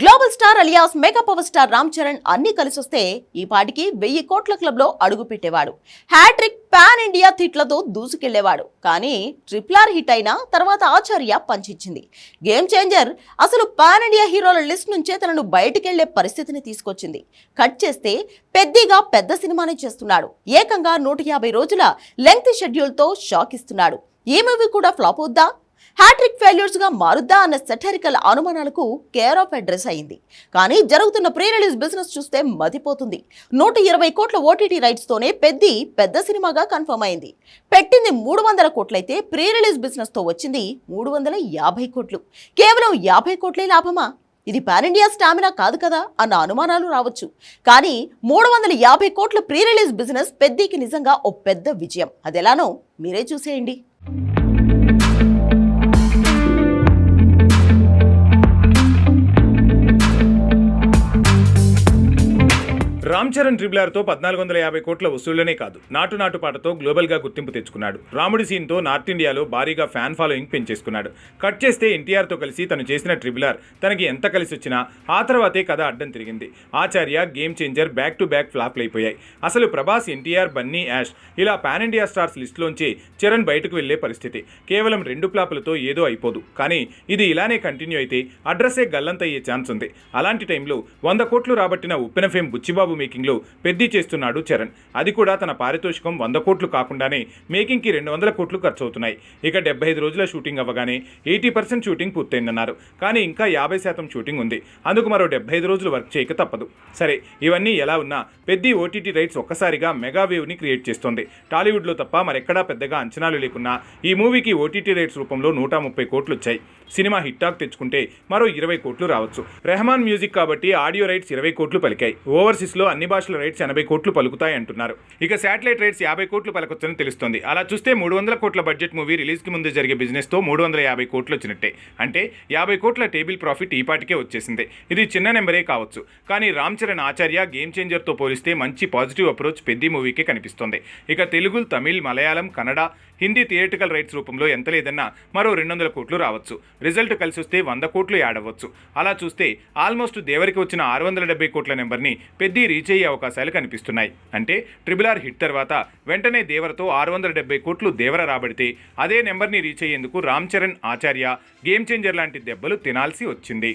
Global star alias mega power star Ram Charan అన్ని కలిసొస్తే ఈ పాటికి వెయ్యి కోట్ల క్లబ్లో అడుగుపెట్టేవాడు అడుగు పెట్టేవాడు. హ్యాట్రిక్ పాన్ ఇండియా తిట్లతో దూసుకెళ్ళేవాడు. కానీ ట్రిప్లార్ హిట్ అయినా తర్వాత ఆచార్య పంచిచ్చింది. గేమ్ చేంజర్ అసలు పాన్ ఇండియా హీరోల లిస్ట్ నుంచే తనను బయటికెళ్ళే పరిస్థితిని తీసుకొచ్చింది. కట్ చేస్తే పెద్దగా పెద్ద సినిమానే చేస్తున్నాడు. ఏకంగా నూట యాభై రోజుల లెంగ్త్ షెడ్యూల్తో షాక్ ఇస్తున్నాడు ఈ మూవీ కూడా ఫ్లాప్ అవుద్దా? హ్యాట్రిక్ ఫెయిల్యూర్స్గా మారుద్దా అన్న సెటరికల్ అనుమానాలకు కేర్ ఆఫ్ అడ్రస్ అయింది. కానీ జరుగుతున్న ప్రీ రిలీజ్ బిజినెస్ చూస్తే మతిపోతుంది. నూట ఇరవై కోట్ల ఓటీటీ రైట్స్ తోనే పెద్ది పెద్ద సినిమాగా కన్ఫర్మ్ అయింది. పెట్టింది మూడు వందల కోట్లయితే ప్రీ రిలీజ్ బిజినెస్తో వచ్చింది మూడు వందల యాభై కోట్లు. కేవలం యాభై కోట్లే లాభమా? ఇది పాన్ ఇండియా స్టామినా కాదు కదా అన్న అనుమానాలు రావచ్చు. కానీ మూడు వందల యాభై కోట్ల ప్రీ రిలీజ్ బిజినెస్ పెద్దికి నిజంగా ఓ పెద్ద విజయం. అదెలానో మీరే చూసేయండి. రామ్ చరణ్ ట్రిబులర్తో పద్నాలుగు వందల యాభై కోట్ల వసూళ్ళనే కాదు నాటు నాటు పాటతో గ్లోబల్గా గుర్తింపు తెచ్చుకున్నాడు. రాముడి సీన్తో నార్త్ ఇండియాలో భారీగా ఫ్యాన్ ఫాలోయింగ్ పెంచేసుకున్నాడు. కట్ చేస్తే ఎన్టీఆర్తో కలిసి తను చేసిన ట్రిబులర్ తనకి ఎంత కలిసి వచ్చినా ఆ తర్వాతే కథ అడ్డం తిరిగింది. Acharya game changer back to back ఫ్లాప్లు అయిపోయాయి అసలు ప్రభాస్ ఎన్టీఆర్ బన్నీ యాష్ ఇలా పాన్ ఇండియా స్టార్స్ లిస్టులోంచి చరణ్ బయటకు వెళ్ళే పరిస్థితి. కేవలం రెండు ఫ్లాపులతో ఏదో అయిపోదు. కానీ ఇది ఇలానే కంటిన్యూ అయితే అడ్రస్సే గల్లంతయ్యే ఛాన్స్ ఉంది. అలాంటి టైంలో వంద కోట్లు రాబట్టిన ఉప్పెన ఫేమ్ బుచ్చిబాబు మేకింగ్లో పెద్ది చేస్తున్నాడు చరణ్. అది కూడా తన పారితోషికం వంద కోట్లు కాకుండానే మేకింగ్కి రెండు వందల కోట్లు ఖర్చు అవుతున్నాయి ఇక డెబ్బై ఐదు రోజుల షూటింగ్ అవ్వగానే ఎయిటీ పర్సెంట్ షూటింగ్ పూర్తయిందన్నారు. కానీ ఇంకా యాభై శాతం షూటింగ్ ఉంది. అందుకు మరో డెబ్బై ఐదు రోజులు వర్క్ చేయక తప్పదు. సరే ఇవన్నీ ఎలా ఉన్నా పెద్ది ఓటీటీ రైట్స్ ఒక్కసారిగా మెగా వేవ్ని క్రియేట్ చేస్తోంది. టాలీవుడ్లో తప్ప మరెక్కడా పెద్దగా అంచనాలు లేకున్నా ఈ మూవీకి ఓటీటీ రైట్స్ రూపంలో నూట ముప్పై కోట్లు వచ్చాయి సినిమా హిట్టాక్ తెచ్చుకుంటే మరో ఇరవై కోట్లు రావచ్చు. రెహమాన్ మ్యూజిక్ కాబట్టి ఆడియో రైట్స్ ఇరవై కోట్లు పలికాయి. ఓవర్సీస్లో అన్ని భాషల రైట్స్ ఎనభై కోట్లు పలుకుతాయి అంటున్నారు. ఇక శాటిలైట్ రైట్స్ యాభై కోట్లు పలకొచ్చని తెలుస్తుంది. అలా చూస్తే మూడు వందల కోట్ల బడ్జెట్ మూవీ రిలీజ్కి ముందు జరిగే బిజినెస్తో మూడు వందల యాభై కోట్లు వచ్చినట్టే. అంటే యాభై కోట్ల టేబుల్ ప్రాఫిట్ ఈ పాటికే వచ్చేసింది. ఇది చిన్న నెంబరే కావచ్చు. కానీ రామ్ చరణ్ ఆచార్య గేమ్ చేంజర్తో పోలిస్తే మంచి పాజిటివ్ అప్రోచ్ పెద్ద మూవీకే కనిపిస్తుంది. ఇక తెలుగు తమిళ్ మలయాళం కన్నడ హిందీ థియేటికల్ రైట్స్ రూపంలో ఎంత లేదన్నా మరో రెండు వందల కోట్లు రావచ్చు. రిజల్ట్ కలిసి వస్తే వంద కోట్లు యాడ్ అవ్వచ్చు. అలా చూస్తే ఆల్మోస్ట్ దేవరికి వచ్చిన ఆరు వందల డెబ్బై కోట్ల నెంబర్ని పెద్ది రీచ్ అయ్యే అవకాశాలు కనిపిస్తున్నాయి. అంటే ట్రిబుల్ ఆర్ హిట్ తర్వాత వెంటనే దేవరతో ఆరు వందల డెబ్బై కోట్లు దేవర రాబడితే అదే నెంబర్ని రీచ్ అయ్యేందుకు రామ్ చరణ్ ఆచార్య గేమ్ చేంజర్ లాంటి దెబ్బలు తినాల్సి వచ్చింది.